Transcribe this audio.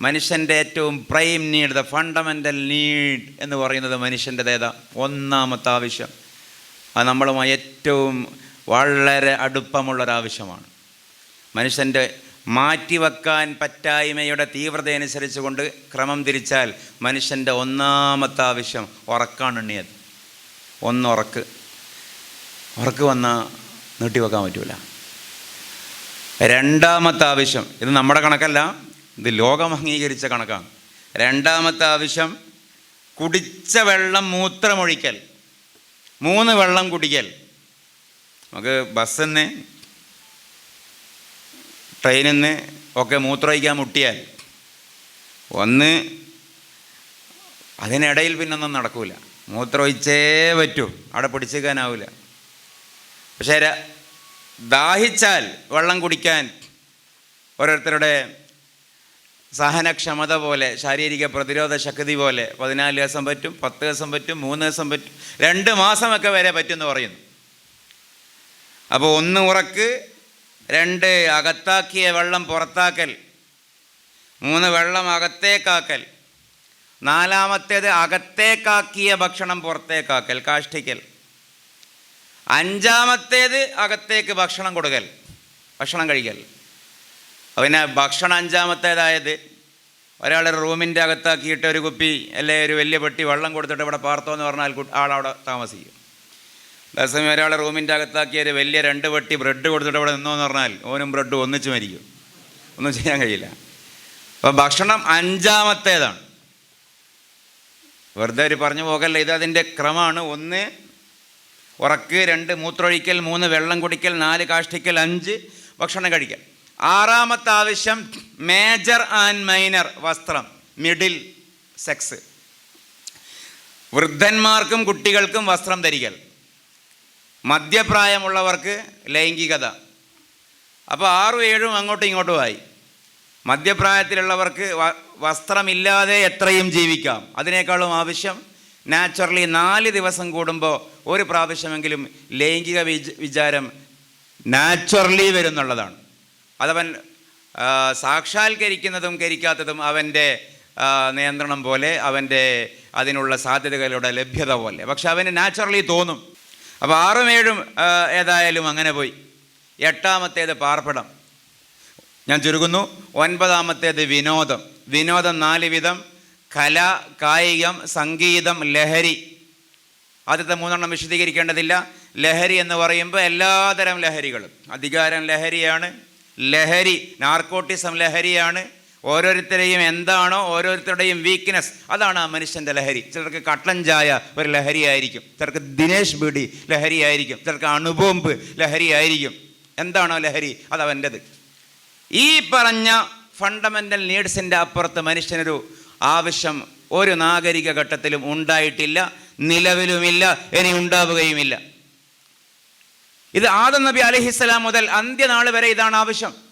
മനുഷ്യന്റെ ഏറ്റവും prime need the fundamental need എന്ന് പറയുന്നത് മനുഷ്യന്റെതേതാ ഒന്നാമത്തെ ആവശ്യം. അത് നമ്മളുമായി ഏറ്റവും വളരെ അടുപ്പമുള്ളൊരാവശ്യമാണ്. മനുഷ്യന്റെ മാറ്റിവെക്കാൻ പറ്റായ്മയുടെ തീവ്രത അനുസരിച്ച് കൊണ്ട് ക്രമം തിരിച്ചാൽ മനുഷ്യന്റെ ഒന്നാമത്തെ ആവശ്യം ഉറക്കാണ് എണ്ണിയത് ഒന്ന് ഉറക്ക്. ഉറക്ക് വന്നാൽ നീട്ടിവെക്കാൻ പറ്റൂല. രണ്ടാമത്തെ ആവശ്യം ഇത് നമ്മുടെ കണക്കല്ല ഇത് ലോകം അംഗീകരിച്ച കണക്കാണ്. രണ്ടാമത്തെ ആവശ്യം കുടിച്ച വെള്ളം മൂത്രമൊഴിക്കൽ. മൂന്ന് വെള്ളം കുടിക്കൽ. നമുക്ക് ബസ്സിൽ നിന്ന് ട്രെയിനിൽ നിന്ന് ഒക്കെ മൂത്രമൊഴിക്കാൻ മുട്ടിയാൽ. ഒന്ന് അതിനിടയിൽ പിന്നൊന്നും നടക്കൂല. മൂത്രമൊഴിച്ചേ പറ്റൂ. അവിടെ പിടിച്ചേക്കാനാവില്ല പക്ഷേ ദാഹിച്ചാൽ വെള്ളം കുടിക്കാൻ ഓരോരുത്തരുടെ സഹനക്ഷമത പോലെ ശാരീരിക പ്രതിരോധ ശക്തി പോലെ പതിനാല് ദിവസം പറ്റും പത്ത് ദിവസം പറ്റും മൂന്ന് ദിവസം പറ്റും രണ്ട് മാസമൊക്കെ വരെ പറ്റുമെന്ന് പറയുന്നു. അപ്പോൾ ഒന്ന് ഉറക്ക് രണ്ട് അകത്താക്കിയ വെള്ളം പുറത്താക്കൽ മൂന്ന് വെള്ളം അകത്തേക്കാക്കൽ നാലാമത്തേത് അകത്തേക്കാക്കിയ ഭക്ഷണം പുറത്തേക്കാക്കൽ കാഷ്ടിക്കൽ. അഞ്ചാമത്തേത് അകത്തേക്ക് ഭക്ഷണം കൊടുക്കൽ ഭക്ഷണം കഴിക്കൽ. പിന്നെ ഭക്ഷണം അഞ്ചാമത്തേതായത്. ഒരാൾ റൂമിന്റെ അകത്താക്കിയിട്ട് ഒരു കുപ്പി അല്ലെ ഒരു വലിയ പെട്ടി വെള്ളം കൊടുത്തിട്ട് ഇവിടെ പാർത്തോ എന്ന് പറഞ്ഞാൽ ആളവിടെ താമസിക്കും. അതേസമയം ഒരാളെ റൂമിന്റെ അകത്താക്കി ഒരു വലിയ രണ്ട് പെട്ടി ബ്രെഡ് കൊടുത്തിട്ട് ഇവിടെ നിന്നോ എന്ന് പറഞ്ഞാൽ ഓനും ബ്രെഡും ഒന്നിച്ച് മരിക്കും. ഒന്നും ചെയ്യാൻ കഴിയില്ല. അപ്പോൾ ഭക്ഷണം അഞ്ചാമത്തേതാണ്. വെറുതെ ഒരു പറഞ്ഞു പോകല്ല ഇത് അതിന്റെ ക്രമമാണ്. ഒന്ന് ഉറക്ക്. രണ്ട് മൂത്രമൊഴിക്കൽ. മൂന്ന് വെള്ളം കുടിക്കൽ. നാല് കാഷ്ടിക്കൽ. അഞ്ച് ഭക്ഷണം കഴിക്കൽ. ആറാമത്തെ ആവശ്യം മേജർ ആൻഡ് മൈനർ വസ്ത്രം മിഡിൽ സെക്സ്. വൃദ്ധന്മാർക്കും കുട്ടികൾക്കും വസ്ത്രം ധരിക്കൽ. മധ്യപ്രായമുള്ളവർക്ക് ലൈംഗികത. അപ്പോൾ ആറും ഏഴും അങ്ങോട്ടും ഇങ്ങോട്ടും ആയി. മധ്യപ്രായത്തിലുള്ളവർക്ക് വസ്ത്രമില്ലാതെ എത്രയും ജീവിക്കാം. അതിനേക്കാളും ആവശ്യം നാച്ചുറലി നാല് ദിവസം കൂടുമ്പോൾ ഒരു പ്രാവശ്യമെങ്കിലും ലൈംഗിക വിചാരം നാച്ചുറലി വരുന്നുള്ളതാണ്. അതവൻ സാക്ഷാത്കരിക്കുന്നതും കരിക്കാത്തതും അവന്റെ നിയന്ത്രണം പോലെ അവന്റെ അതിനുള്ള സാധ്യതകളുടെ ലഭ്യത പോലെ. പക്ഷെ അവന് നാച്ചുറലി തോന്നും. അപ്പോൾ ആറും ഏഴും ഏതായാലും അങ്ങനെ പോയി. എട്ടാമത്തേത് പാർപ്പിടം. ഞാൻ ചുരുക്കുന്നു ഒൻപതാമത്തേത് വിനോദം. വിനോദം നാല് വിധം. കല കായികം സംഗീതം ലഹരി. ആദ്യത്തെ മൂന്നെണ്ണം വിശദീകരിക്കേണ്ടതില്ല. ലഹരി എന്ന് പറയുമ്പോൾ എല്ലാതരം ലഹരികളും. അധികാരം ലഹരിയാണ്. ലഹരി നാർക്കോട്ടിസം ലഹരിയാണ്. ഓരോരുത്തരെയും എന്താണോ ഓരോരുത്തരുടെയും വീക്ക്നെസ് അതാണ് ആ മനുഷ്യന്റെ ലഹരി. ചിലർക്ക് കട്ടൻ ചായ ഒരു ലഹരിയായിരിക്കും. ചിലർക്ക് ദിനേശ് ബീഡി ലഹരിയായിരിക്കും. ചിലർക്ക് അണുബോംബ് ലഹരിയായിരിക്കും. എന്താണോ ലഹരി? അത് അവന്റെത് ഈ പറഞ്ഞ ഫണ്ടമെന്റൽ നീഡ്സിന്റെ അപ്പുറത്ത് മനുഷ്യനൊരു ആവശ്യം ഒരു നാഗരിക ഘട്ടത്തിലും ഉണ്ടായിട്ടില്ല നിലവിലുമില്ല ഇനി ഉണ്ടാവുകയുമില്ല. ഇത് ആദം നബി അലഹിസ്സലാം മുതൽ അന്ത്യനാൾ വരെ ഇതാണ് ആവശ്യം.